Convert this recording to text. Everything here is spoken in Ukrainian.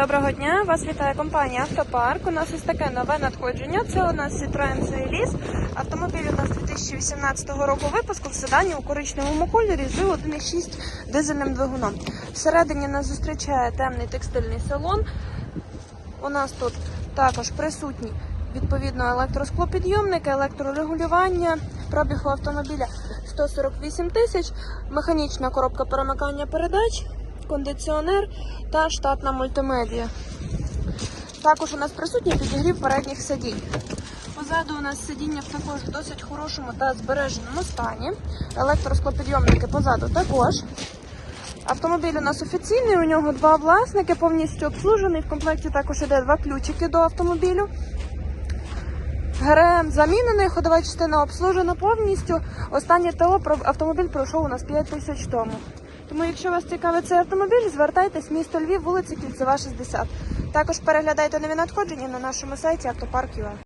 Доброго дня! Вас вітає компанія Автопарк. У нас ось таке нове надходження. Це у нас Citroen C-Lease. Автомобіль у нас 2018 року випуску в седані у коричневому кольорі з 1,6 дизельним двигуном. Всередині нас зустрічає темний текстильний салон. У нас тут також присутні відповідно електросклопідйомники, електрорегулювання, пробіг у автомобіля 148 тисяч, механічна коробка перемикання передач, кондиціонер та штатна мультимедіа. Також у нас присутній підігрів передніх сидінь. Позаду у нас сидіння в також досить хорошому та збереженому стані. Електросклопідйомники позаду також. Автомобіль у нас офіційний, у нього два власники, повністю обслужений. В комплекті також іде два ключики до автомобілю. ГРМ замінений, ходова частина обслужена повністю. Останнє ТО автомобіль пройшов у нас 5 тисяч тому. Тому, якщо вас цікавить цей автомобіль, звертайтесь місто Львів, вулиця Кільцева, 60. Також переглядайте нові надходження на нашому сайті автопарк.ua.